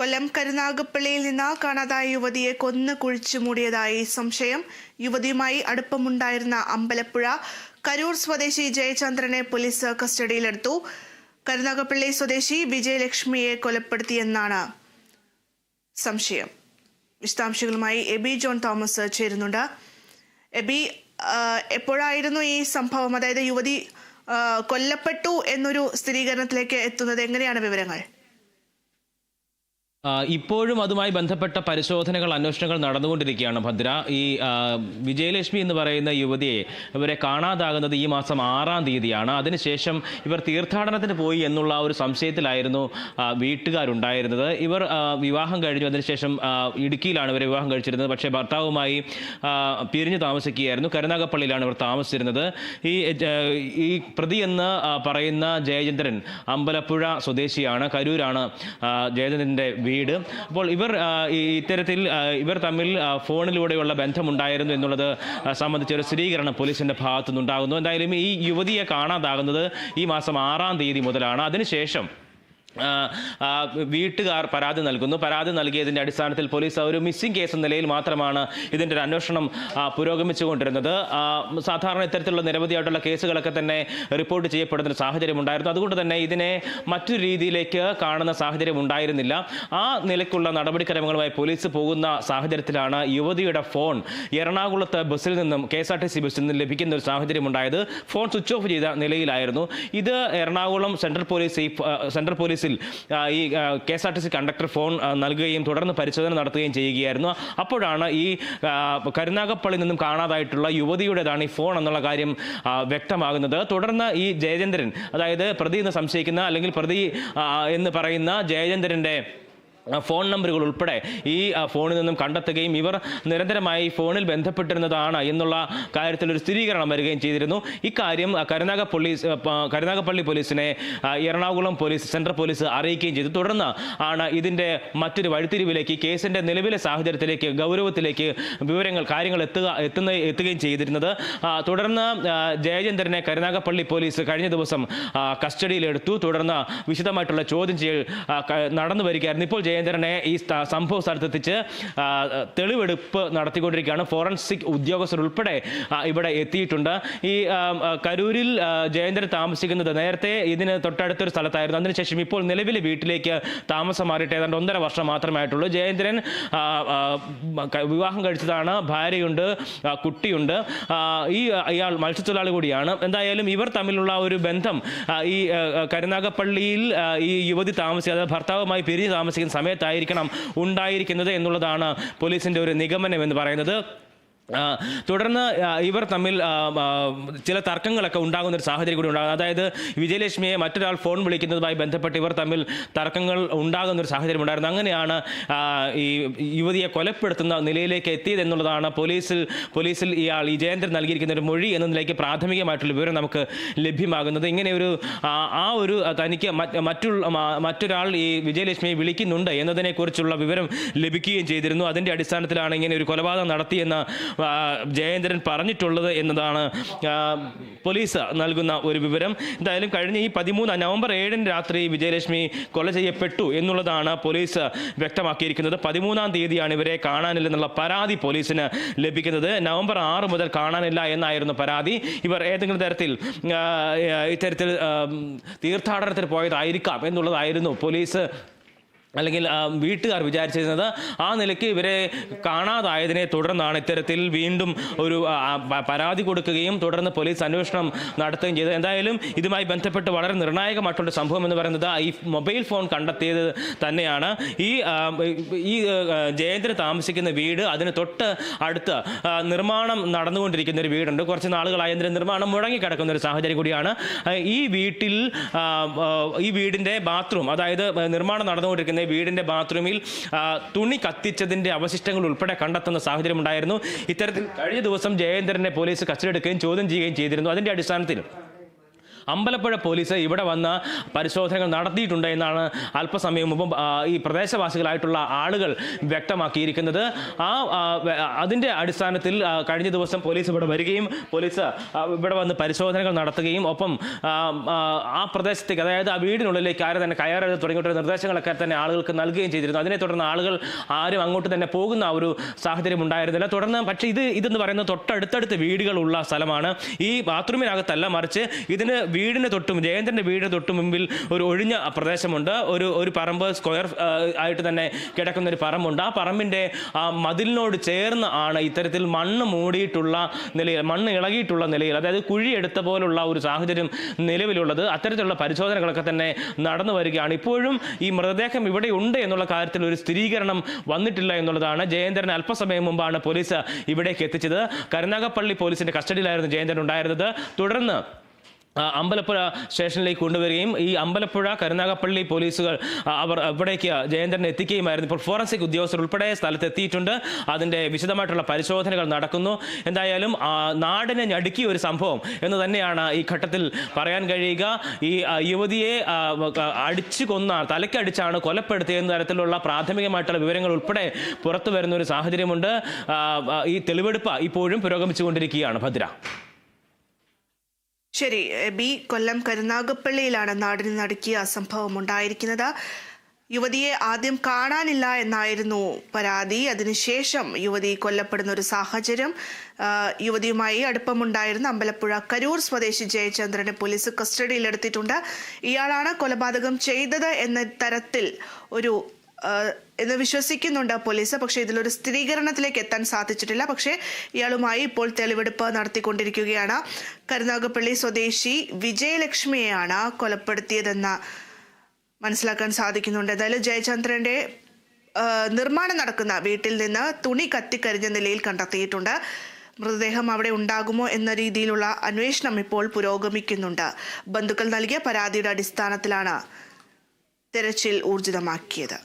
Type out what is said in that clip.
കൊല്ലം കരുനാഗപ്പള്ളിയിൽ നിന്ന് കാണാതായ യുവതിയെ കൊന്ന് കുഴിച്ചു മൂടിയതായി സംശയം. യുവതിയുമായി അടുപ്പമുണ്ടായിരുന്ന അമ്പലപ്പുഴ കരൂർ സ്വദേശി ജയചന്ദ്രനെ പോലീസ് കസ്റ്റഡിയിലെടുത്തു. കരുനാഗപ്പള്ളി സ്വദേശി വിജയലക്ഷ്മിയെ കൊലപ്പെടുത്തിയെന്നാണ് സംശയം. വിശദാംശങ്ങളുമായി എബി ജോൺ തോമസ് ചേരുന്നുണ്ട്. എബി എപ്പോഴായിരുന്നു ഈ സംഭവം? അതായത് യുവതി കൊല്ലപ്പെട്ടു എന്നൊരു സ്ഥിരീകരണത്തിലേക്ക് എത്തുന്നത് എങ്ങനെയാണ് വിവരങ്ങൾ? ഇപ്പോഴും അതുമായി ബന്ധപ്പെട്ട പരിശോധനകൾ അന്വേഷണങ്ങൾ നടന്നുകൊണ്ടിരിക്കുകയാണ് ഭദ്ര. ഈ വിജയലക്ഷ്മി എന്ന് പറയുന്ന യുവതിയെ ഇവരെ കാണാതാകുന്നത് ഈ മാസം ആറാം തീയതിയാണ്. അതിനുശേഷം ഇവർ തീർത്ഥാടനത്തിന് പോയി എന്നുള്ള ഒരു സംശയത്തിലായിരുന്നു വീട്ടുകാരുണ്ടായിരുന്നത്. ഇവർ വിവാഹം കഴിഞ്ഞു. അതിനുശേഷം ഇടുക്കിയിലാണ് ഇവരെ വിവാഹം കഴിച്ചിരുന്നത്. പക്ഷേ ഭർത്താവുമായി പിരിഞ്ഞു താമസിക്കുകയായിരുന്നു. കരുനാഗപ്പള്ളിയിലാണ് ഇവർ താമസിച്ചിരുന്നത്. ഈ ഈ പ്രതി എന്ന് പറയുന്ന ജയചന്ദ്രൻ അമ്പലപ്പുഴ സ്വദേശിയാണ്. കരൂരാണ് ജയചന്ദ്രന്റെ വീട്. അപ്പോൾ ഇവർ ഇത്തരത്തിൽ ഇവർ തമ്മിൽ ഫോണിലൂടെയുള്ള ബന്ധമുണ്ടായിരുന്നു എന്നുള്ളത് സംബന്ധിച്ചൊരു സ്ഥിരീകരണം പോലീസിന്റെ ഭാഗത്തു നിന്നുണ്ടാകുന്നു എന്തായാലും ഈ യുവതിയെ കാണാതാകുന്നത് ഈ മാസം ആറാം തീയതി മുതലാണ്. അതിനുശേഷം വീട്ടുകാർ പരാതി നൽകുന്നു. പരാതി നൽകിയതിന്റെ അടിസ്ഥാനത്തിൽ പോലീസ് ഒരു മിസ്സിംഗ് കേസ് എന്ന നിലയിൽ മാത്രമാണ് ഇതിന്റെ ഒരു അന്വേഷണം പുരോഗമിച്ചുകൊണ്ടിരുന്നത്. സാധാരണ ഇത്തരത്തിലുള്ള നിരവധിയായിട്ടുള്ള കേസുകളൊക്കെ തന്നെ റിപ്പോർട്ട് ചെയ്യപ്പെടുന്ന സാഹചര്യം ഉണ്ടായിരുന്നു. അതുകൊണ്ട് തന്നെ ഇതിനെ മറ്റൊരു രീതിയിലേക്ക് കാണുന്ന സാഹചര്യം ഉണ്ടായിരുന്നില്ല. ആ നിലയ്ക്കുള്ള നടപടിക്രമങ്ങളുമായി പോലീസ് പോകുന്ന സാഹചര്യത്തിലാണ് യുവതിയുടെ ഫോൺ എറണാകുളത്ത് ബസ്സിൽ നിന്നും K S R T C ബസ്സിൽ നിന്നും ലഭിക്കുന്ന ഒരു സാഹചര്യം ഉണ്ടായത്. ഫോൺ സ്വിച്ച് ഓഫ് ചെയ്ത നിലയിലായിരുന്നു. ഇത് എറണാകുളം സെൻട്രൽ പോലീസ് സെൻട്രൽ പോലീസിൽ ആ, ഈ K S R T C conductor phone നൽകുകയും തുടർന്ന് പരിശോധന നടത്തുകയും ചെയ്യുകയായിരുന്നു. അപ്പോഴാണ് ഈ കരുനാഗപ്പള്ളി നിന്നും കാണാതായിട്ടുള്ള യുവതിയുടേതാണ് ഈ ഫോൺ എന്നുള്ള കാര്യം വ്യക്തമാകുന്നത്. തുടർന്ന് ഈ ജയചന്ദ്രൻ അതായത് പ്രതി എന്ന് സംശയിക്കുന്ന അല്ലെങ്കിൽ പ്രതി എന്ന് പറയുന്ന ജയചന്ദ്രന്റെ ഫോൺ നമ്പറുകൾ ഉൾപ്പെടെ ഈ ഫോണിൽ നിന്നും കണ്ടെത്തുകയും ഇവർ നിരന്തരമായി ഫോണിൽ ബന്ധപ്പെട്ടിരുന്നതാണ് എന്നുള്ള കാര്യത്തിൽ ഒരു സ്ഥിരീകരണം വരികയും ചെയ്തിരുന്നു. ഇക്കാര്യം കരുനാഗ പോലീസ് കരുനാഗപ്പള്ളി പോലീസിനെ എറണാകുളം പോലീസ് സെൻട്രൽ പോലീസ് അറിയിക്കുകയും ചെയ്തു. തുടർന്ന് ആണ് ഇതിന്റെ മറ്റൊരു വഴിത്തിരിവിലേക്ക് കേസിന്റെ നിലവിലെ സാഹചര്യത്തിലേക്ക് ഗൗരവത്തിലേക്ക് വിവരങ്ങൾ കാര്യങ്ങൾ എത്തുക എത്തുന്ന എത്തുകയും ചെയ്തിരുന്നത്. തുടർന്ന് ജയചന്ദ്രനെ കരുനാഗപ്പള്ളി പോലീസ് കഴിഞ്ഞ ദിവസം കസ്റ്റഡിയിലെടുത്തു. തുടർന്ന് വിശദമായിട്ടുള്ള ചോദ്യം ചെയ്യൽ നടന്നു വരികയായിരുന്നു. ഇപ്പോൾ ജയേന്ദ്രനെ ഈ സംഭവ സ്ഥലത്തെത്തിച്ച് തെളിവെടുപ്പ് നടത്തിക്കൊണ്ടിരിക്കുകയാണ്. ഫോറൻസിക് ഉദ്യോഗസ്ഥർ ഉൾപ്പെടെ ഇവിടെ എത്തിയിട്ടുണ്ട്. ഈ കരൂരിൽ ജയേന്ദ്രൻ താമസിക്കുന്നത് നേരത്തെ ഇതിന് തൊട്ടടുത്തൊരു സ്ഥലത്തായിരുന്നു. അതിനുശേഷം ഇപ്പോൾ നിലവിലെ വീട്ടിലേക്ക് താമസം മാറിയിട്ട് ഏതാണ്ട് ഒന്നര വർഷം മാത്രമേ ആയിട്ടുള്ളൂ ജയേന്ദ്രൻ വിവാഹം കഴിച്ചതാണ്. ഭാര്യയുണ്ട് കുട്ടിയുണ്ട്. ഈ ഇയാൾ മത്സ്യത്തൊഴിലാളി കൂടിയാണ്. എന്തായാലും ഇവർ തമ്മിലുള്ള ഒരു ബന്ധം ഈ കരുനാഗപ്പള്ളിയിൽ ഈ യുവതി താമസിക്കുക ഭർത്താവുമായി പിരിഞ്ഞ് താമസിക്കുന്ന സമയത്തായിരിക്കണം ഉണ്ടായിരിക്കുന്നത് എന്നുള്ളതാണ് പോലീസിന്റെ ഒരു നിഗമനം എന്ന് പറയുന്നത്. തുടർന്ന് ഇവർ തമ്മിൽ ചില തർക്കങ്ങളൊക്കെ ഉണ്ടാകുന്ന ഒരു സാഹചര്യം കൂടി ഉണ്ടാകും. അതായത് വിജയലക്ഷ്മിയെ മറ്റൊരാൾ ഫോൺ വിളിക്കുന്നതുമായി ബന്ധപ്പെട്ട് ഇവർ തമ്മിൽ തർക്കങ്ങൾ ഉണ്ടാകുന്ന ഒരു സാഹചര്യം ഉണ്ടായിരുന്നു. അങ്ങനെയാണ് ഈ യുവതിയെ കൊലപ്പെടുത്തുന്ന നിലയിലേക്ക് എത്തിയത് എന്നുള്ളതാണ് പോലീസിൽ പോലീസിൽ ഇയാൾ ഈ ജയേന്ദ്രൻ നൽകിയിരിക്കുന്ന ഒരു മൊഴി എന്ന നിലയ്ക്ക് പ്രാഥമികമായിട്ടുള്ള വിവരം നമുക്ക് ലഭ്യമാകുന്നത്. ഇങ്ങനെ ഒരു ആ, ഒരു തനിക്ക് മറ്റുള്ള മറ്റൊരാൾ ഈ വിജയലക്ഷ്മിയെ വിളിക്കുന്നുണ്ട് എന്നതിനെക്കുറിച്ചുള്ള വിവരം ലഭിക്കുകയും ചെയ്തിരുന്നു. അതിന്റെ അടിസ്ഥാനത്തിലാണ് ഇങ്ങനെ ഒരു കൊലപാതകം നടത്തിയെന്ന ജയേന്ദ്രൻ പറഞ്ഞിട്ടുള്ളത് എന്നതാണ് പോലീസ് നൽകുന്ന ഒരു വിവരം. എന്തായാലും കഴിഞ്ഞ ഈ പതിമൂന്ന് നവംബർ ഏഴിന് രാത്രി വിജയലക്ഷ്മി കൊല ചെയ്യപ്പെട്ടു എന്നുള്ളതാണ് പോലീസ് വ്യക്തമാക്കിയിരിക്കുന്നത്. പതിമൂന്നാം തീയതിയാണ് ഇവരെ കാണാനില്ലെന്നുള്ള പരാതി പോലീസിന് ലഭിക്കുന്നത്. നവംബർ ആറ് മുതൽ കാണാനില്ല എന്നായിരുന്നു പരാതി. ഇവർ ഏതെങ്കിലും തരത്തിൽ ഇത്തരത്തിൽ തീർത്ഥാടനത്തിന് പോയതായിരിക്കാം എന്നുള്ളതായിരുന്നു പോലീസ് അല്ലെങ്കിൽ വീട്ടുകാർ വിചാരിച്ചിരുന്നത് ആ നിലയ്ക്ക് ഇവരെ കാണാതായതിനെ തുടർന്നാണ് ഇത്തരത്തിൽ വീണ്ടും ഒരു പരാതി കൊടുക്കുകയും തുടർന്ന് പോലീസ് അന്വേഷണം നടത്തുകയും ചെയ്തത്. എന്തായാലും ഇതുമായി ബന്ധപ്പെട്ട് വളരെ നിർണായകമായിട്ടുള്ള സംഭവം എന്ന് പറയുന്നത് ഈ മൊബൈൽ ഫോൺ കണ്ടെത്തിയത് തന്നെയാണ്. ഈ ഈ ജയേന്ദ്ര താമസിക്കുന്ന വീട് അതിന് തൊട്ട് അടുത്ത് നിർമ്മാണം നടന്നുകൊണ്ടിരിക്കുന്ന ഒരു വീടുണ്ട്. കുറച്ച് നാളുകളായി നിർമ്മാണം മുടങ്ങിക്കിടക്കുന്ന ഒരു സാഹചര്യം കൂടിയാണ്. ഈ വീട്ടിൽ ഈ വീടിന്റെ ബാത്റൂം അതായത് നിർമ്മാണം നടന്നുകൊണ്ടിരിക്കുന്ന ഈ വീടിന്റെ ബാത്റൂമിൽ തുണി കത്തിച്ചതിന്റെ അവശിഷ്ടങ്ങൾ ഉൾപ്പെടെ കണ്ടെത്തുന്ന സാഹചര്യം ഉണ്ടായിരുന്നു. ഇത്തരത്തിൽ കഴിഞ്ഞ ദിവസം ജയേന്ദ്രനെ പോലീസ് കസ്റ്റഡിയെടുക്കുകയും ചോദ്യം ചെയ്യുകയും ചെയ്തിരുന്നു. അതിന്റെ അടിസ്ഥാനത്തിൽ അമ്പലപ്പുഴ പോലീസ് ഇവിടെ വന്ന് പരിശോധനകൾ നടത്തിയിട്ടുണ്ട് എന്നാണ് അല്പസമയം മുമ്പ് ഈ പ്രദേശവാസികളായിട്ടുള്ള ആളുകൾ വ്യക്തമാക്കിയിരിക്കുന്നത്. ആ അതിന്റെ അടിസ്ഥാനത്തിൽ കഴിഞ്ഞ ദിവസം പോലീസ് ഇവിടെ വരികയും പോലീസ് ഇവിടെ വന്ന് പരിശോധനകൾ നടത്തുകയും ഒപ്പം ആ, പ്രദേശത്തേക്ക് അതായത് ആ വീടിനുള്ളിലേക്ക് ആരും തന്നെ കയറരുത് തുടങ്ങിയിട്ടുള്ള നിർദ്ദേശങ്ങളൊക്കെ തന്നെ ആളുകൾക്ക് നൽകുകയും ചെയ്തിരുന്നു. അതിനെ തുടർന്ന് ആളുകൾ ആരും അങ്ങോട്ട് തന്നെ പോകുന്ന ഒരു സാഹചര്യം ഉണ്ടായിരുന്നില്ല. തുടർന്ന് പക്ഷേ ഇത് ഇതെന്ന് പറയുന്നത് തൊട്ടടുത്തടുത്ത് വീടുകളുള്ള സ്ഥലമാണ്. ഈ ബാത്റൂമിനകത്തല്ല മറിച്ച് ഇതിന് വീടിന് തൊട്ടും ജയന്തന്റെ വീടിന് തൊട്ട് മുമ്പിൽ ഒരു ഒഴിഞ്ഞ പ്രദേശമുണ്ട്. ഒരു ഒരു പറമ്പ് സ്ക്വയർ ആയിട്ട് തന്നെ കിടക്കുന്ന ഒരു പറമ്പുണ്ട്. ആ പറമ്പിന്റെ ആ മതിലിനോട് ചേർന്ന് ആണ് ഇത്തരത്തിൽ മണ്ണ് മൂടിയിട്ടുള്ള നിലയിൽ മണ്ണ് ഇളകിയിട്ടുള്ള നിലയിൽ അതായത് കുഴി എടുത്ത പോലുള്ള ഒരു സാഹചര്യം നിലവിലുള്ളത്. അത്തരത്തിലുള്ള പരിശോധനകളൊക്കെ തന്നെ നടന്നു വരികയാണ്. ഇപ്പോഴും ഈ മൃതദേഹം ഇവിടെ ഉണ്ട് എന്നുള്ള കാര്യത്തിൽ ഒരു സ്ഥിരീകരണം വന്നിട്ടില്ല എന്നുള്ളതാണ് ജയേന്ദ്രൻ അല്പസമയം മുമ്പാണ് പോലീസ് ഇവിടേക്ക് എത്തിച്ചത്. കരുനാഗപ്പള്ളി പോലീസിന്റെ കസ്റ്റഡിയിലായിരുന്നു ജയേന്ദ്രൻ ഉണ്ടായിരുന്നത്. തുടർന്ന് അമ്പലപ്പുഴ സ്റ്റേഷനിലേക്ക് കൊണ്ടുവരികയും ഈ അമ്പലപ്പുഴ കരുനാഗപ്പള്ളി പോലീസുകൾ അവർ ഇവിടേക്ക് ജയേന്ദ്രനെ എത്തിക്കുകയുമായിരുന്നു. ഇപ്പോൾ ഫോറൻസിക് ഉദ്യോഗസ്ഥർ ഉൾപ്പെടെ സ്ഥലത്ത് എത്തിയിട്ടുണ്ട്. അതിന്റെ വിശദമായിട്ടുള്ള പരിശോധനകൾ നടക്കുന്നു. എന്തായാലും നാടിനെ ഞടുക്കിയ ഒരു സംഭവം എന്ന് തന്നെയാണ് ഈ ഘട്ടത്തിൽ പറയാൻ കഴിയുക. ഈ യുവതിയെ അടിച്ചു കൊന്ന തലക്കടിച്ചാണ് കൊലപ്പെടുത്തിയെന്ന തരത്തിലുള്ള പ്രാഥമികമായിട്ടുള്ള വിവരങ്ങൾ ഉൾപ്പെടെ പുറത്തു വരുന്ന ഒരു സാഹചര്യമുണ്ട്. ഈ തെളിവെടുപ്പ് ഇപ്പോഴും പുരോഗമിച്ചുകൊണ്ടിരിക്കുകയാണ്. ഭദ്ര. ശരി ബി കൊല്ലം കരുനാഗപ്പള്ളിയിലാണ് നാടിന് നടുക്കിയ സംഭവം ഉണ്ടായിരിക്കുന്നത് യുവതിയെ ആദ്യം കാണാനില്ല എന്നായിരുന്നു പരാതി. അതിനുശേഷം യുവതി കൊല്ലപ്പെടുന്ന ഒരു സാഹചര്യം യുവതിയുമായി അടുപ്പമുണ്ടായിരുന്ന അമ്പലപ്പുഴ കരൂർ സ്വദേശി ജയചന്ദ്രനെ പോലീസ് കസ്റ്റഡിയിലെടുത്തിട്ടുണ്ട്. ഇയാളാണ് കൊലപാതകം ചെയ്തത് എന്ന തരത്തിൽ ഒരു എന്ന് വിശ്വസിക്കുന്നുണ്ട് പോലീസ്. പക്ഷേ ഇതിലൊരു സ്ഥിരീകരണത്തിലേക്ക് എത്താൻ സാധിച്ചിട്ടില്ല. പക്ഷേ ഇയാളുമായി ഇപ്പോൾ തെളിവെടുപ്പ് നടത്തിക്കൊണ്ടിരിക്കുകയാണ്. കരുനാഗപ്പള്ളി സ്വദേശി വിജയലക്ഷ്മിയെയാണ് കൊലപ്പെടുത്തിയതെന്ന് മനസ്സിലാക്കാൻ സാധിക്കുന്നുണ്ട്. എന്തായാലും ജയചന്ദ്രന്റെ നിർമ്മാണം നടക്കുന്ന വീട്ടിൽ നിന്ന് തുണി കത്തിക്കരിഞ്ഞ നിലയിൽ കണ്ടെത്തിയിട്ടുണ്ട്. മൃതദേഹം അവിടെ ഉണ്ടാകുമോ എന്ന രീതിയിലുള്ള അന്വേഷണം ഇപ്പോൾ പുരോഗമിക്കുന്നുണ്ട്. ബന്ധുക്കൾ നൽകിയ പരാതിയുടെ അടിസ്ഥാനത്തിലാണ് തെരച്ചിൽ ഊർജിതമാക്കിയത്.